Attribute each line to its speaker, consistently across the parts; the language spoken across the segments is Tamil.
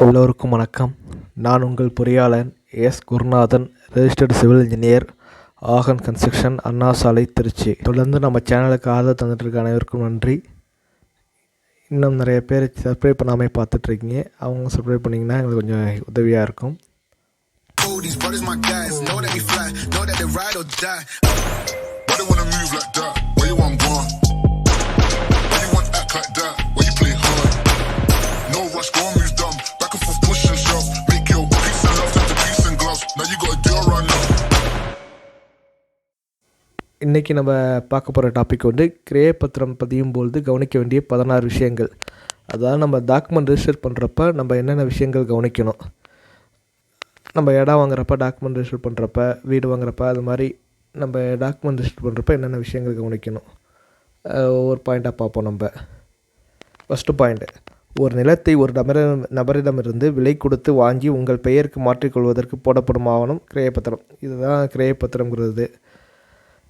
Speaker 1: எல்லோருக்கும் வணக்கம் நான் உங்கள் பொறியாளன் S Gurunathan registered civil engineer Aagan construction Anna Salai Trichy தொடர்ந்து நம்ம சேனலுக்கு ஆதரவு தந்துட்டு இருக்க அனைவருக்கும் நன்றி இன்னும் நிறைய பேர் சப்ஸ்கிரைப் பண்ணாமல் பார்த்துட்ருக்கீங்க அவங்க சப்ஸ்கிரைப் பண்ணிங்கன்னா எங்களுக்கு கொஞ்சம் உதவியாக இருக்கும்
Speaker 2: these brothers my guys. Know that we fly, know that they ride or die. Why they wanna move like that? Where you want? Why you want act like that? You play hard? No rush, go
Speaker 1: இன்றைக்கி நம்ம பார்க்க போகிற டாபிக் வந்து கிரய பத்திரம் பதியும் பொழுது கவனிக்க வேண்டிய பதினாறு விஷயங்கள். அதாவது நம்ம டாக்குமெண்ட் ரிஜிஸ்டர் பண்ணுறப்ப நம்ம என்னென்ன விஷயங்கள் கவனிக்கணும்? நம்ம இடம் வாங்குறப்ப டாக்குமெண்ட் ரிஜிஸ்டர் பண்ணுறப்ப வீடு வாங்குறப்ப அது மாதிரி நம்ம டாக்குமெண்ட் ரிஜிஸ்டர் பண்ணுறப்ப என்னென்ன விஷயங்கள் கவனிக்கணும்? ஒவ்வொரு பாயிண்ட்டாக பார்ப்போம் நம்ம. ஃபஸ்ட்டு பாயிண்ட்டு ஒரு நிலத்தை ஒரு நபர நபரிடமிருந்து விலை கொடுத்து வாங்கி உங்கள் பெயருக்கு மாற்றிக்கொள்வதற்கு போடப்படும் ஆவணம் கிரயப்பத்திரம். இதுதான் கிரயப்பத்திரங்கிறது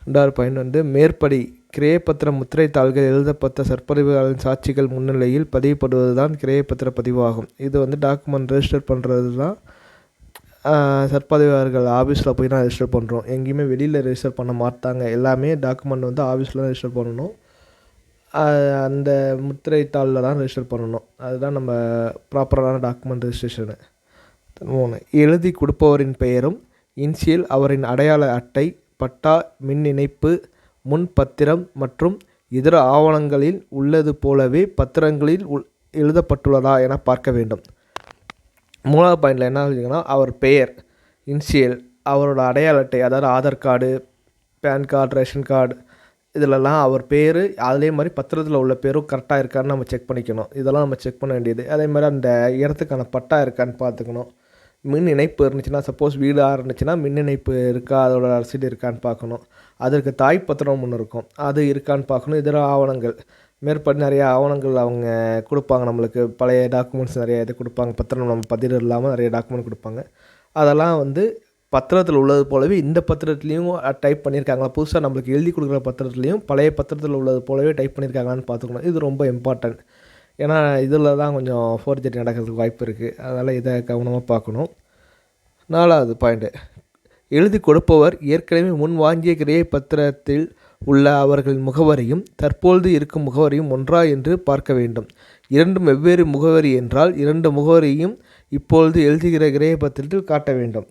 Speaker 1: ரெண்டாவது பாயிண்ட் வந்து மேற்படி கிரயப்பத்திரம் முத்திரை தாள்கள் எழுதப்பட்ட சற்பதிவுகளின் சாட்சிகள் முன்னிலையில் பதிவுபடுவது தான் கிரேயப்பத்திர பதிவாகும். இது வந்து டாக்குமெண்ட் ரெஜிஸ்டர் பண்ணுறது தான் சற்பதிவாளர்கள் ஆஃபீஸில் போய் தான் ரெஜிஸ்டர் பண்ணுறோம் எங்கேயுமே வெளியில் ரெஜிஸ்டர் பண்ண மாட்டாங்க. எல்லாமே டாக்குமெண்ட் வந்து ஆஃபீஸில் தான் ரெஜிஸ்டர் பண்ணணும். அந்த முத்திரை தாளில் தான் ரெஜிஸ்டர் பண்ணணும். அதுதான் நம்ம ப்ராப்பரான டாக்குமெண்ட் ரெஜிஸ்ட்ரேஷனு மூணு. எழுதி கொடுப்பவரின் பெயரும் இன்சியல் அவரின் அடையாள அட்டை பட்டா மின் இணைப்பு முன் பத்திரம் மற்றும் இதர ஆவணங்களில் உள்ளது போலவே பத்திரங்களில் உள் எழுதப்பட்டுள்ளதா என பார்க்க வேண்டும். மூணாவது பாயிண்டில் என்ன சொல்லிங்கன்னா அவர் பெயர் இன்சியல் அவரோட அடையாள அட்டை அதாவது Aadhaar card PAN card ration card இதிலெல்லாம் அவர் பேர் அதே மாதிரி பத்திரத்தில் உள்ள பேரும் கரெக்டாக இருக்கான்னு நம்ம செக் பண்ணிக்கணும். இதெல்லாம் நம்ம செக் பண்ண வேண்டியது. அதே மாதிரி அந்த இடத்துக்கான பட்டா இருக்கான்னு பார்த்துக்கணும். மின் இணைப்பு இருந்துச்சுன்னா சப்போஸ் வீடாக இருந்துச்சுன்னா மின் இணைப்பு இருக்கா? அதோட ரசீது இருக்கான்னு பார்க்கணும். அதற்கு தாய் பத்திரம் ஒன்று இருக்கும். அது இருக்கான்னு பார்க்கணும். இதர ஆவணங்கள். மேற்படி நிறைய ஆவணங்கள் அவங்க கொடுப்பாங்க நம்மளுக்கு. பழைய டாக்குமெண்ட்ஸ் நிறைய இது கொடுப்பாங்க. பத்திரம் நம்ம பதிவு இல்லாமல் நிறைய டாக்குமெண்ட் கொடுப்பாங்க. அதெல்லாம் வந்து பத்திரத்தில் உள்ளது போலவே இந்த பத்திரத்துலேயும் டைப் பண்ணியிருக்காங்களா புதுசாக நம்மளுக்கு எழுதி கொடுக்குற பத்திரத்துலேயும் பழைய பத்திரத்தில் உள்ளது போலவே டைப் பண்ணியிருக்காங்களான்னு பார்த்துக்கணும். இது ரொம்ப இம்பார்ட்டன்ட் ஏன்னா இதில் தான் கொஞ்சம் ஃபோர்ஜெட் நடக்கிறதுக்கு வாய்ப்பு இருக்குது அதனால் இதை கவனமாக பார்க்கணும். நாலாவது பாயிண்ட்டு எழுதி கொடுப்பவர் ஏற்கனவே முன் வாங்கிய கிரையை பத்திரத்தில் உள்ள அவர்களின் முகவரியும் தற்பொழுது இருக்கும் முகவரியும் ஒன்றா என்று பார்க்க வேண்டும். இரண்டும் வெவ்வேறு முகவரி என்றால் இரண்டு முகவரியும் இப்பொழுது எழுதுகிற கிரைய பத்திரத்தில் காட்ட வேண்டும்.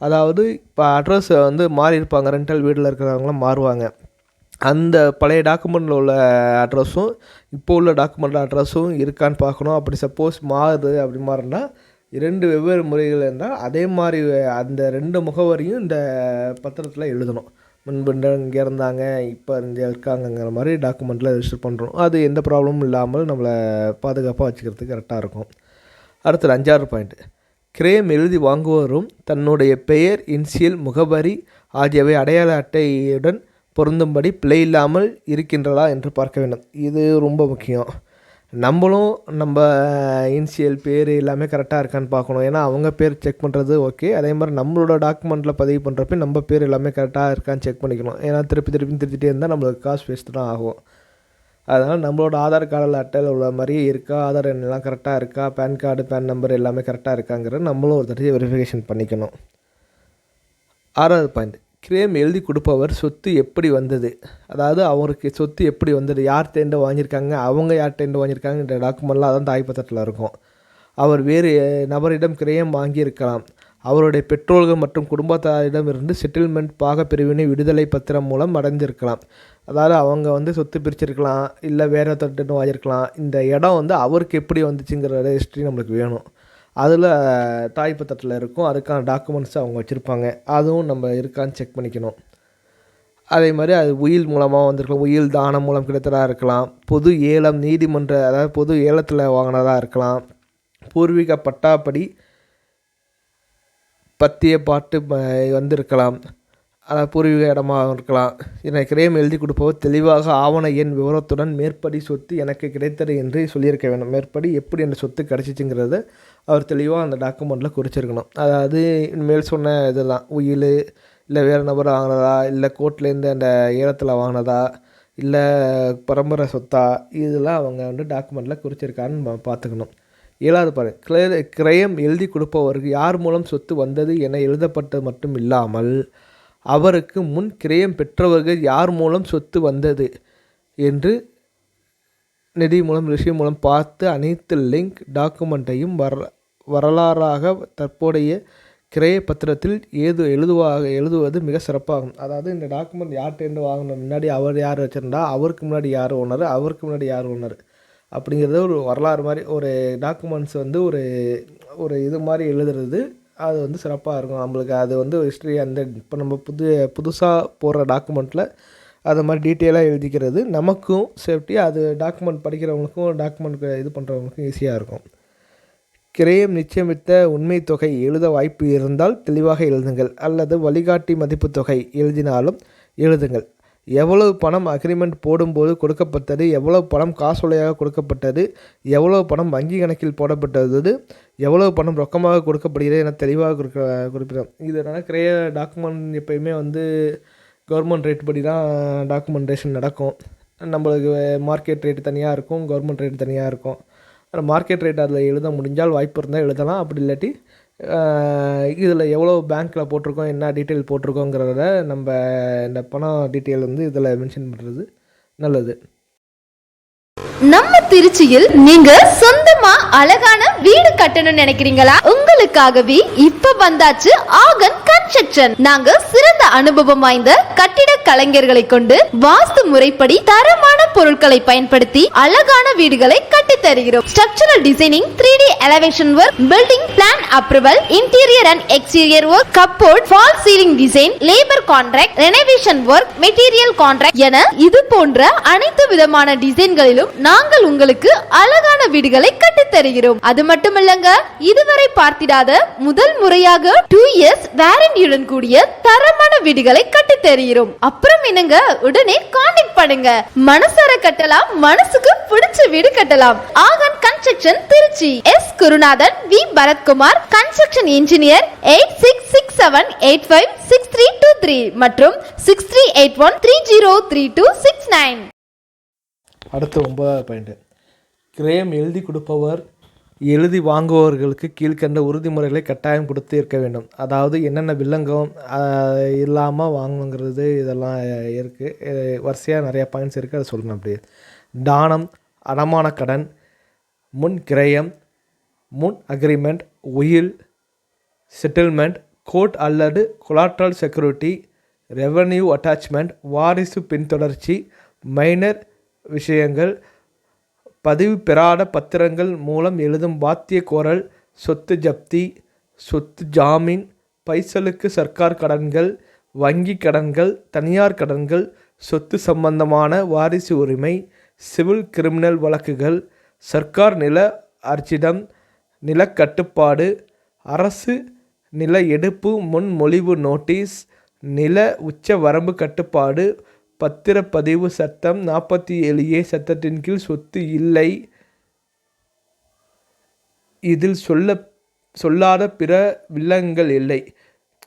Speaker 1: அதாவது இப்போ அட்ரஸ் வந்து மாறி இருப்பாங்க ரெண்டல் வீட்டில் இருக்கிறவங்களாம் மாறுவாங்க. அந்த பழைய டாக்குமெண்ட்டில் உள்ள அட்ரஸும் இப்போ உள்ள டாக்குமெண்ட் அட்ரஸும் இருக்கான்னு பார்க்கணும். அப்படி சப்போஸ் மாறுது அப்படி மாறினா இரண்டு வெவ்வேறு முறைகள் இருந்தால் அதே மாதிரி அந்த ரெண்டு முகவரியும் இந்த பத்திரத்தில் எழுதணும். முன்பு இங்கே இருந்தாங்க இப்போ இங்கே இருக்காங்கங்கிற மாதிரி டாக்குமெண்ட்டில் ரெஜிஸ்டர் பண்ணுறோம் அது எந்த ப்ராப்ளமும் இல்லாமல் நம்மளை பாதுகாப்பாக வச்சுக்கிறதுக்கு கரெக்டாக இருக்கும். அடுத்தது அஞ்சாறு பாயிண்ட் கிரேம் எழுதி வாங்குவோரும் தன்னுடைய பெயர் இன்சியல் முகவரி ஆகியவை அடையாள அட்டையுடன் பொருந்தும்படி பிழை இல்லாமல் இருக்கின்றதா என்று பார்க்க வேண்டும். இது ரொம்ப முக்கியம். நம்மளும் நம்ம இன்சியல் பேர் எல்லாமே கரெக்டாக இருக்கான்னு பார்க்கணும். ஏன்னா அவங்க பேர் செக் பண்ணுறது ஓகே அதே மாதிரி நம்மளோட டாக்குமெண்ட்டில் பதிவு பண்ணுறப்ப நம்ம பேர் எல்லாமே கரெக்டாக இருக்கான்னு செக் பண்ணிக்கணும். ஏன்னா திருப்பி திருப்பி திருத்திட்டே இருந்தால் நம்மளுக்கு காசு வேஸ்ட்டு தான் ஆகும். அதனால் நம்மளோட ஆதார் கார்டில் அட்டையில் உள்ள மாதிரியே இருக்கா? ஆதார் எண்ணெல்லாம் கரெக்டாக இருக்கா? பேன் கார்டு பேன் நம்பர் எல்லாமே கரெக்டாக இருக்காங்கிறது நம்மளும் ஒரு தடவை வெரிஃபிகேஷன் பண்ணிக்கணும். ஆறாவது பாயிண்ட் கிரேம் எழுதி கொடுப்பவர் சொத்து எப்படி வந்தது? அதாவது அவருக்கு சொத்து எப்படி வந்தது? யார் தேர்ந்து வாங்கியிருக்காங்க? அவங்க யார் தேர்ந்து வாங்கியிருக்காங்கன்ற டாக்குமெண்ட்லாம் அதான் தாய் இருக்கும். அவர் வேறு நபரிடம் கிரயம் வாங்கியிருக்கலாம். அவருடைய பெற்றோர்கள் மற்றும் குடும்பத்தாரிடம் இருந்து செட்டில்மெண்ட் பாகப்பிரிவினை விடுதலை பத்திரம் மூலம் அடைஞ்சிருக்கலாம் அதாவது அவங்க வந்து சொத்து பிரிச்சிருக்கலாம் இல்லை வேறு ஒருத்தர்கிட்ட வாங்கியிருக்கலாம். இந்த இடம் வந்து அவருக்கு எப்படி வந்துச்சுங்கிற ஹிஸ்ட்ரி நம்மளுக்கு வேணும். அதில் தாய் பத்திரத்தில் இருக்கும். அதுக்கான டாக்குமெண்ட்ஸ் அவங்க வச்சுருப்பாங்க. அதுவும் நம்ம இருக்கான்னு செக் பண்ணிக்கணும். அதே மாதிரி அது உயில் மூலமாக வந்திருக்கலாம். உயில் தானம் மூலம் கிடைத்ததாக இருக்கலாம். பொது ஏலம் நீதிமன்ற அதாவது பொது ஏலத்தில் வாங்கினதாக இருக்கலாம். பூர்வீக பட்டாப்படி பத்திய பாட்டு வந்திருக்கலாம். அதாவது பூர்வீக இடமாக இருக்கலாம். இதனை கிரயம் எழுதி கொடுப்பவர் தெளிவாக ஆவண எண் விவரத்துடன் மேற்படி சொத்து எனக்கு கிடைத்தது என்று சொல்லியிருக்க வேண்டும். மேற்படி எப்படி அந்த சொத்து கிடச்சிச்சுங்கிறத அவர் தெளிவாக அந்த டாக்குமெண்ட்டில் குறிச்சிருக்கணும். அதாவது மேல் சொன்ன இதெல்லாம் உயில் இல்லை வேறு நபர் வாங்கினதா இல்லை கோர்ட்லேருந்து அந்த ஏலத்தில் வாங்கினதா இல்லை பரம்பரை சொத்தா இதெல்லாம் அவங்க வந்து டாக்குமெண்ட்டில் குறிச்சிருக்கான்னு நம்ம பார்த்துக்கணும். ஏழாவது பாரு கிளே கிரயம் எழுதி கொடுப்பவருக்கு யார் மூலம் சொத்து வந்தது என எழுதப்பட்டது மட்டும் இல்லாமல் அவருக்கு முன் கிரயம் பெற்றவர்கள் யார் மூலம் சொத்து வந்தது என்று நிதி மூலம் ரிஷி மூலம் பார்த்து அனைத்து லிங்க் டாக்குமெண்ட்டையும் வர வரலாறாக தற்போதைய கிரய பத்திரத்தில் ஏது எழுதுவாக எழுதுவது மிக சிறப்பாகும். அதாவது இந்த டாக்குமெண்ட் யார்கிட்டேருந்து வாங்கின முன்னாடி அவர் யார் வச்சுருந்தா? அவருக்கு முன்னாடி யார் ஓனர்? அவருக்கு முன்னாடி யார் ஓனர்? அப்படிங்கிறது ஒரு வரலாறு மாதிரி ஒரு டாக்குமெண்ட்ஸ் வந்து ஒரு ஒரு இது மாதிரி எழுதுறது அது வந்து சிறப்பாக இருக்கும். நம்மளுக்கு அது வந்து ஹிஸ்ட்ரி அந்த இப்போ நம்ம புது புதுசாக போடுற டாக்குமெண்ட்டில் அது மாதிரி டீட்டெயிலாக எழுதிக்கிறது நமக்கும் சேஃப்டி அது டாக்குமெண்ட் படிக்கிறவங்களுக்கும் டாக்குமெண்ட் இது பண்ணுறவங்களுக்கும் ஈஸியாக இருக்கும். கிரயம் நிச்சயமித்த உண்மை தொகை எழுத வாய்ப்பு இருந்தால் தெளிவாக எழுதுங்கள். அல்லது வழிகாட்டி மதிப்பு தொகை எழுதினாலும் எழுதுங்கள். எவ்வளவு பணம் அக்ரிமெண்ட் போடும்போது கொடுக்கப்பட்டது எவ்வளவு பணம் காசோலையாக கொடுக்கப்பட்டது எவ்வளவு பணம் வங்கி கணக்கில் போடப்பட்டது எவ்வளவு பணம் ரொக்கமாக கொடுக்கப்படுகிறது என தெளிவாக குறிக்க குறிப்பிடும் இது என்னன்னா டாக்குமெண்ட் எப்பயுமே வந்து கவர்மெண்ட் ரேட் படி தான் டாக்குமெண்டேஷன் நடக்கும். நம்மளுக்கு மார்க்கெட் ரேட் தனியாக இருக்கும் கவர்மெண்ட் ரேட் தனியாக இருக்கும். மார்க்கெட் ரேட் அதில் எழுத முடிஞ்சால் வாய்ப்பு இருந்தால் எழுதலாம். அப்படி இல்லாட்டி இதில் எவ்வளோ பேங்க்கில் போட்டிருக்கோம் என்ன டீட்டெயில் போட்டிருக்கோங்கிறத நம்ம இந்த பணம் டீட்டெயில் வந்து இதில் மென்ஷன் பண்ணுறது நல்லது.
Speaker 3: நம்ம திருச்சியில் நீங்க சொந்தமா அழகான வீடு கட்டணும்னு நினைக்கிறீங்களா? உங்களுக்காகவே இப்ப வந்தாச்சு ஆகன் கன்ஸ்ட்ரக்ஷன். நாங்க சிறந்த அனுபவம் வாய்ந்த கட்டிட கலைஞர்களை கொண்டு வாஸ்து முறைப்படி தரமான பொருட்களை பயன்படுத்தி அழகான வீடுகளை தருகிறோம். Structural designing three D elevation work building plan approval interior and exterior work cupboard fall ceiling design labour contract renovation work material contract என இது போன்ற அனைத்து விதமான டிசைன்களிலும் நாங்கள் உங்களுக்கு அழகான வீடுகளை கட்டித் தருகிறோம். அது மட்டுமல்லங்க இதுவரை பார்த்திடாத முதல் முறையாக டூ இயர்ஸ் வாரண்டியுடன் கூடிய தரமான வீடுகளை கட்டித் தருகிறோம். அப்புறம் என்னங்க உடனே கான்டாக்ட் பண்ணுங்க. மனசார கட்டலாம் மனசுக்கு பிடிச்ச வீடு கட்டலாம். Aagan construction Trichy. S. Gurunathan V. Bharathkumar construction engineer eight six six seven eight five six three two three மற்றும் six three eight one three zero three two six nine
Speaker 1: அடுத்து ஒன்பதாவது பாயிண்ட்டு கிரேம் எழுதி கொடுப்பவர் எழுதி வாங்குபவர்களுக்கு கீழ்க்கண்ட உறுதிமுறைகளை கட்டாயம் கொடுத்து இருக்க வேண்டும். அதாவது என்னென்ன வில்லங்கம் இல்லாமல் வாங்கணுங்கிறது இதெல்லாம் இருக்குது வரிசையாக நிறையா பாயிண்ட்ஸ் இருக்குது அதை சொல்லணும் அப்படியே. தானம் அடமான கடன் முன் கிரயம் முன் அக்ரிமெண்ட் உயில் செட்டில்மெண்ட் கோர்ட் அல்லது கொலாட்ரல் செக்யூரிட்டி ரெவன்யூ அட்டாச்மெண்ட் வாரிசு பின்தொடர்ச்சி மைனர் விஷயங்கள் பதிவு பெறாத பத்திரங்கள் மூலம் எழுதும் பாத்திய கோரல் சொத்து ஜப்தி சொத்து ஜாமீன் பைசலுக்கு சர்க்கார் கடன்கள் வங்கி கடன்கள் தனியார் கடன்கள் சொத்து சம்பந்தமான வாரிசு உரிமை சிவில் கிரிமினல் வழக்குகள் சர்க்கார் நில அர்ச்சிதம் நிலக்கட்டுப்பாடு அரசு நில எடுப்பு முன்மொழிவு நோட்டீஸ் நில உச்ச வரம்பு கட்டுப்பாடு பத்திரப்பதிவு சட்டம் நாற்பத்தி ஏழு ஏ சட்டத்தின் கீழ் சொத்து இல்லை. இதில் சொல்ல சொல்லாத பிற வில்லங்கள் இல்லை.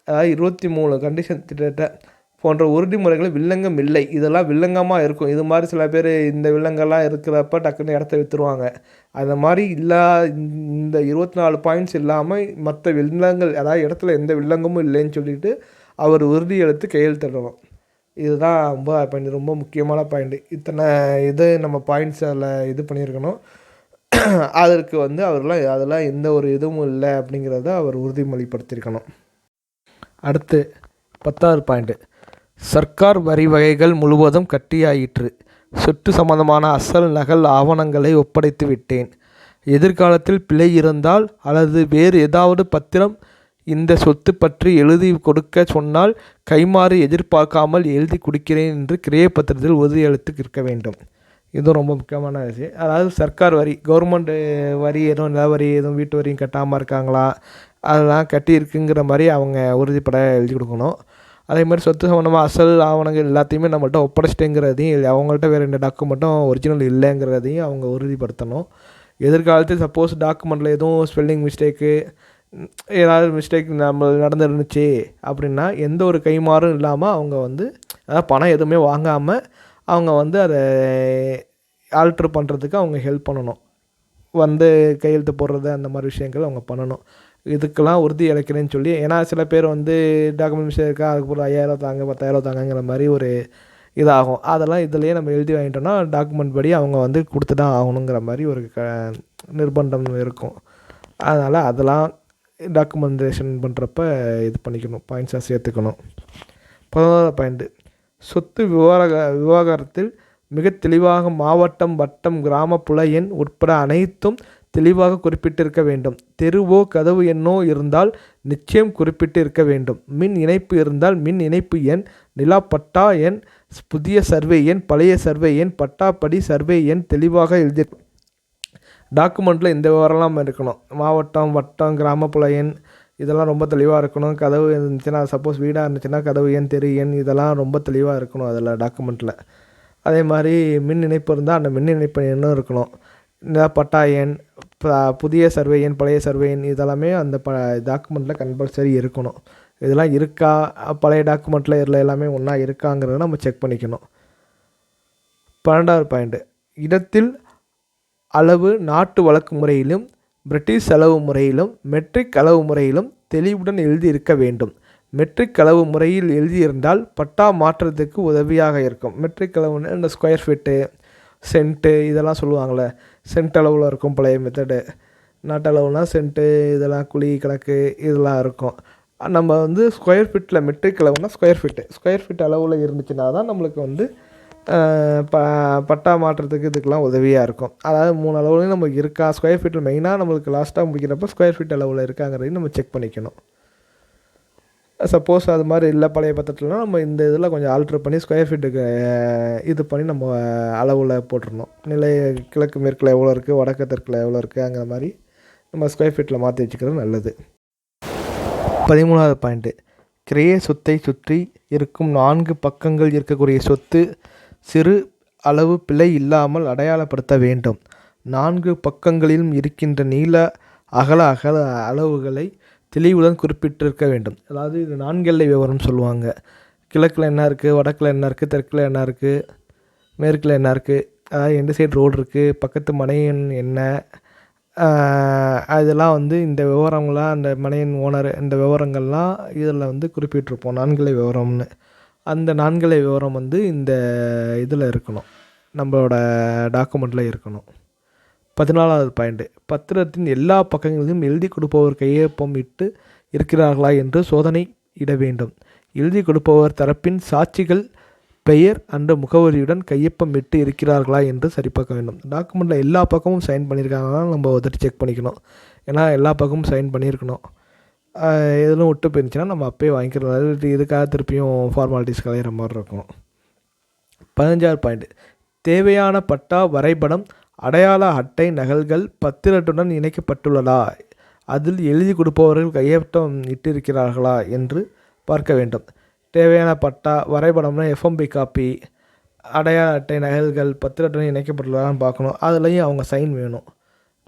Speaker 1: அதாவது இருபத்தி மூணு கண்டிஷன் திட்டத்தை போன்ற உறுதிமுறைகள் வில்லங்கம் இல்லை. இதெல்லாம் வில்லங்கமாக இருக்கும். இது மாதிரி சில பேர் இந்த வில்லங்கெல்லாம் இருக்கிறப்ப டக்குன்னு இடத்த விற்றுருவாங்க அந்த மாதிரி இல்லா இந்த இருபத்தி நாலு பாயிண்ட்ஸ் இல்லாமல் மற்ற வில்லங்கள் அதாவது இடத்துல எந்த வில்லங்கமும் இல்லைன்னு சொல்லிட்டு அவர் உறுதி எடுத்து கையெழுத்திடணும் இதுதான் ரொம்ப பாயிண்ட் ரொம்ப முக்கியமான பாயிண்ட் இத்தனை இது நம்ம பாயிண்ட்ஸ் அதில் இது பண்ணியிருக்கணும். அதற்கு வந்து அவர்லாம் அதெல்லாம் எந்த ஒரு இதுவும் இல்லை அப்படிங்கிறத அவர் உறுதிமொழிப்படுத்தியிருக்கணும். அடுத்து பத்தாவது பாயிண்ட்டு சர்க்கார் வரி வகைகள் முழுவதும் கட்டியாயிற்று. சொத்து சம்பந்தமான அசல் நகல் ஆவணங்களை ஒப்படைத்து விட்டேன். எதிர்காலத்தில் பிழை இருந்தால் அல்லது வேறு ஏதாவது பத்திரம் இந்த சொத்து பற்றி எழுதி கொடுக்க சொன்னால் கைமாறு எதிர்பார்க்காமல் எழுதி கொடுக்கிறேன் என்று கிரைய பத்திரத்தில் உறுதியளித்து இருக்க வேண்டும். இதுவும் ரொம்ப முக்கியமான விஷயம். அதாவது சர்க்கார் வரி கவர்மெண்ட் வரி எதுவும் நில வரி எதுவும் வீட்டு வரியும் கட்டாமல் இருக்காங்களா? அதெல்லாம் கட்டியிருக்குங்கிற மாதிரி அவங்க உறுதிப்பட எழுதி கொடுக்கணும். அதே மாதிரி சொத்து சம்மந்தமாக அசல் ஆவணங்கள் எல்லாத்தையுமே நம்மள்ட்ட ஒப்படைச்சிட்டேங்கிறதையும் இல்லை அவங்கள்ட்ட வேறு ரெண்டு டாக்குமெண்ட்டும் ஒரிஜினல் இல்லைங்கிறதையும் அவங்க உறுதிப்படுத்தணும். எதிர்காலத்தில் சப்போஸ் டாக்குமெண்ட்டில் எதுவும் ஸ்பெல்லிங் மிஸ்டேக்கு ஏதாவது மிஸ்டேக் நம்ம நடந்துருந்துச்சு அப்படின்னா எந்த ஒரு கைமாறும் இல்லாமல் அவங்க வந்து அதாவது பணம் எதுவுமே வாங்காமல் அவங்க வந்து அதை ஆல்ட்ரு பண்ணுறதுக்கு அவங்க ஹெல்ப் பண்ணணும். வந்து கையெழுத்து போடுறது அந்த மாதிரி விஷயங்கள் அவங்க பண்ணணும். இதுக்கெல்லாம் உறுதி அளிக்கிறேன்னு சொல்லி ஏன்னா சில பேர் வந்து டாக்குமெண்ட்ஸ் இருக்கா அதுக்கு ஒரு ஐயாயிரம் தாங்க பத்தாயிரம் தாங்கங்கிற மாதிரி ஒரு இதாகும். அதெல்லாம் இதுலேயே நம்ம எழுதி வாங்கிட்டோம்னா டாக்குமெண்ட் படி அவங்க வந்து கொடுத்து தான் ஆகணுங்கிற மாதிரி ஒரு க நிர்பந்தம் இருக்கும். அதனால் அதெல்லாம் டாக்குமெண்டேஷன் பண்ணுறப்ப இது பண்ணிக்கணும் பாயிண்ட்ஸாக சேர்த்துக்கணும். பதினோராவது பாயிண்ட்டு சொத்து விவகார விவகாரத்தில் மிக தெளிவாக மாவட்டம் வட்டம் கிராம புல எண் உட்பட அனைத்தும் தெளிவாக குறிப்பிட்டிருக்க வேண்டும். தெருவோ கதவு எண்ணோ இருந்தால் நிச்சயம் குறிப்பிட்டு இருக்க வேண்டும். மின் இணைப்பு இருந்தால் மின் இணைப்பு எண் நிலா பட்டா எண் புதிய சர்வே எண் பழைய சர்வே எண் பட்டாப்படி சர்வே எண் தெளிவாக எழுதி டாக்குமெண்ட்டில் இந்த விவரம்லாம் இருக்கணும். மாவட்டம் வட்டம் கிராமப்புல எண் இதெல்லாம் ரொம்ப தெளிவாக இருக்கணும். கதவு இருந்துச்சுன்னா சப்போஸ் வீடாக இருந்துச்சுன்னா கதவு எண் தெரு எண் இதெல்லாம் ரொம்ப தெளிவாக இருக்கணும் அதில் டாக்குமெண்ட்டில் அதே மாதிரி மின் இணைப்பு இருந்தால் அந்த மின் இணைப்பு எண்ணும் இருக்கணும். இந்த பட்டா எண் புதிய சர்வே எண் பழைய சர்வே எண் இதெல்லாமே அந்த ப டாக்குமெண்ட்டில் கம்பல்சரி இருக்கணும். இதெல்லாம் இருக்கா? பழைய டாக்குமெண்ட்டில் இதில் எல்லாமே ஒன்றா இருக்காங்கிறத நம்ம செக் பண்ணிக்கணும். பன்னெண்டாவது பாயிண்ட்டு இடத்தில் அளவு நாட்டு வழக்கு முறையிலும் பிரிட்டிஷ் அளவு முறையிலும் மெட்ரிக் அளவு முறையிலும் தெளிவுடன் எழுதி இருக்க வேண்டும். மெட்ரிக் அளவு முறையில் எழுதியிருந்தால் பட்டா மாற்றத்துக்கு உதவியாக இருக்கும். மெட்ரிக் அளவுன்னு இந்த ஸ்கொயர் ஃபீட்டு சென்ட்டு இதெல்லாம் சொல்லுவாங்களே சென்ட் அளவில் இருக்கும் பழைய மெத்தடு நாட்டளவுனா சென்ட்டு இதெல்லாம் குழி கணக்கு இதெல்லாம் இருக்கும். நம்ம வந்து ஸ்கொயர் ஃபீட்டில் மெட்ரிக் அளவுனா ஸ்கொயர் ஃபீட்டு ஸ்கொயர் ஃபீட் அளவில் இருந்துச்சுன்னா தான் நம்மளுக்கு வந்து ப பட்டா மாற்றுறதுக்கு இதுக்கெலாம் உதவியாக இருக்கும். அதாவது மூணு அளவுலையும் நம்ம இருக்கா? ஸ்கொயர் ஃபீட்டில் மெயினாக நம்மளுக்கு லாஸ்ட்டாக முடிக்கிறப்ப ஸ்கொயர் ஃபீட் அளவில் இருக்காங்கிறதையும் நம்ம செக் பண்ணிக்கணும். சப்போஸ் அது மாதிரி இல்லை பழைய பத்திரத்துலனா நம்ம இந்த இதில் கொஞ்சம் ஆல்ட்ரு பண்ணி ஸ்கொயர் ஃபீட்டுக்கு இது பண்ணி நம்ம அளவில் போட்டுருணும் நிலை கிழக்கு மேற்கில் எவ்வளோ இருக்குது வடக்கு தெற்கில் எவ்வளோ இருக்குங்கிற மாதிரி நம்ம ஸ்கொயர் ஃபீட்டில் மாற்றி வச்சுக்கிறது நல்லது. பதிமூணாவது பாயிண்ட்டு கிரைய சொத்தை சுற்றி இருக்கும் நான்கு பக்கங்கள் இருக்கக்கூடிய சொத்து சிறு அளவு பிழை இல்லாமல் அடையாளப்படுத்த வேண்டும். நான்கு பக்கங்களிலும் இருக்கின்ற நீள அகல அகல அளவுகளை தெளிவுடன் குறிப்பிட்டிருக்க வேண்டும். அதாவது இது நான்கெல்லை விவரம் சொல்லுவாங்க. கிழக்கில் என்ன இருக்குது வடக்கில் என்ன இருக்குது தெற்கில் என்ன இருக்குது மேற்கில் என்ன இருக்குது அதாவது எந்த சைடு ரோடு இருக்குது பக்கத்து மனையன் என்ன? அதெல்லாம் வந்து இந்த விவரங்கள்லாம் அந்த மனையின் ஓனர் இந்த விவரங்கள்லாம் இதில் வந்து குறிப்பிட்டிருப்போம். நான்கிலை விவரம்னு. அந்த நான்கிலை விவரம் வந்து இந்த இதில் இருக்கணும். நம்மளோட டாக்குமெண்ட்டில் இருக்கணும். பதினாலாவது பாயிண்ட்டு பத்திரத்தின் எல்லா பக்கங்களிலும் எழுதி கொடுப்பவர் கையொப்பம் இட்டு இருக்கிறார்களா என்று சோதனை இட வேண்டும். எழுதி கொடுப்பவர் தரப்பின் சாட்சிகள் பெயர் அன்ற முகவரியுடன் கையொப்பம் இட்டு இருக்கிறார்களா என்று சரிபார்க்க வேண்டும். டாக்குமெண்ட்டில் எல்லா பக்கமும் சைன் பண்ணியிருக்காங்கன்னா நம்ம வந்துட்டு செக் பண்ணிக்கணும். ஏன்னா எல்லா பக்கமும் சைன் பண்ணியிருக்கணும். எதுவும் விட்டு போயிருந்துச்சுன்னா நம்ம அப்பயே வாங்கிக்கிறோம் அதாவது இதுக்காக திருப்பியும் ஃபார்மாலிட்டிஸ் கலையிற மாதிரி இருக்கும். பதினஞ்சாவது பாயிண்ட். தேவையான பட்டா வரைபடம் அடையாள அட்டை நகல்கள் பத்திரத்துடன் இணைக்கப்பட்டுள்ளதா? அதில் எழுதி கொடுப்பவர்கள் கையொப்பம் இட்டிருக்கிறார்களா என்று பார்க்க வேண்டும். தேவையான பட்டா வரைபடம்னா எஃப்எம்பி காப்பி அடையாள அட்டை நகல்கள் பத்திரத்துடன் இணைக்கப்பட்டுள்ளதான்னு பார்க்கணும். அதுலேயும் அவங்க சைன் வேணும்.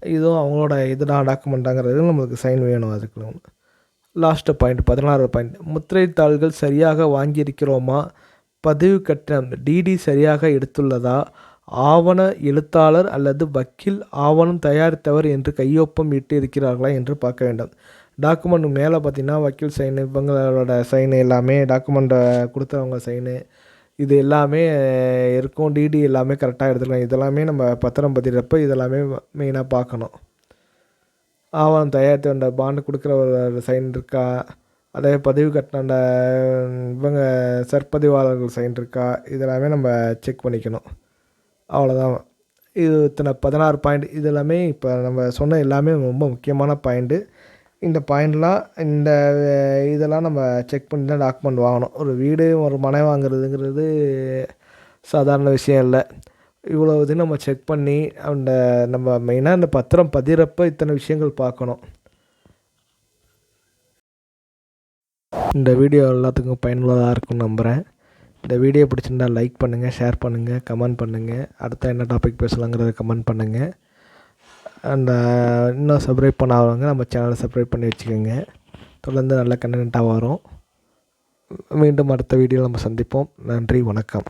Speaker 1: இதுவும் அவங்களோட இதுதான் டாக்குமெண்ட்டாங்கிறது நம்மளுக்கு சைன் வேணும் அதுக்கு. லாஸ்ட்டு பாயிண்ட் பதினாறு பாயிண்ட் முத்திரைத்தாள்கள் சரியாக வாங்கியிருக்கிறோமா? பதிவு கட்டணம் டிடி சரியாக எடுத்துள்ளதா? ஆவண எழுத்தாளர் அல்லது வக்கீல் ஆவணம் தயாரித்தவர் என்று கையொப்பம் இட்டு இருக்கிறார்களா என்று பார்க்க வேண்டும். டாக்குமெண்ட் மேலே பார்த்தீங்கன்னா வக்கீல் சைனு இவங்களோட சைனு எல்லாமே டாக்குமெண்ட்டை கொடுத்தவங்க சைனு இது எல்லாமே இருக்கும். டிடி எல்லாமே கரெக்டாக எடுத்துக்கலாம். இதெல்லாமே நம்ம பத்திரம் பதிகிறப்ப இதெல்லாமே மெயினாக பார்க்கணும். ஆவணம் தயாரித்து அந்த பாண்டு கொடுக்குறவர் சைன் இருக்கா? அதே பதிவு கட்டின அந்த இவங்க சற்பதிவாளர்கள் சைன் இருக்கா? இதெல்லாமே நம்ம செக் பண்ணிக்கணும். அவ்வளோதான் இது இத்தனை பதினாறு பாயிண்ட் இது எல்லாமே இப்போ நம்ம சொன்ன எல்லாமே ரொம்ப முக்கியமான பாயிண்ட்டு இந்த பாயிண்ட்லாம் இந்த இதெல்லாம் நம்ம செக் பண்ணி தான் டாக்குமெண்ட் வாங்கணும். ஒரு வீடு ஒரு மனை வாங்குறதுங்கிறது சாதாரண விஷயம் இல்லை. இவ்வளோ இது நம்ம செக் பண்ணி அந்த நம்ம மெயினாக இந்த பத்திரம் பதிகிறப்ப இத்தனை விஷயங்கள் பார்க்கணும். இந்த வீடியோ எல்லாத்துக்கும் பயனுள்ளதாக இருக்கும்னு நம்புகிறேன் இந்த வீடியோ பிடிச்சிருந்தா லைக் பண்ணுங்கள் ஷேர் பண்ணுங்கள் கமெண்ட் பண்ணுங்கள் அடுத்த என்ன டாபிக் பேசலாங்கிறத கமெண்ட் பண்ணுங்கள் அந்த uh, இன்னும் சப்ஸ்கிரைப் பண்ணாதவங்க நம்ம சேனலை சப்ஸ்கிரைப் பண்ணி வச்சுக்கோங்க. தொடர்ந்து நல்ல கண்டென்ட்டாக வரும். மீண்டும் அடுத்த வீடியோவில் நம்ம சந்திப்போம். நன்றி வணக்கம்.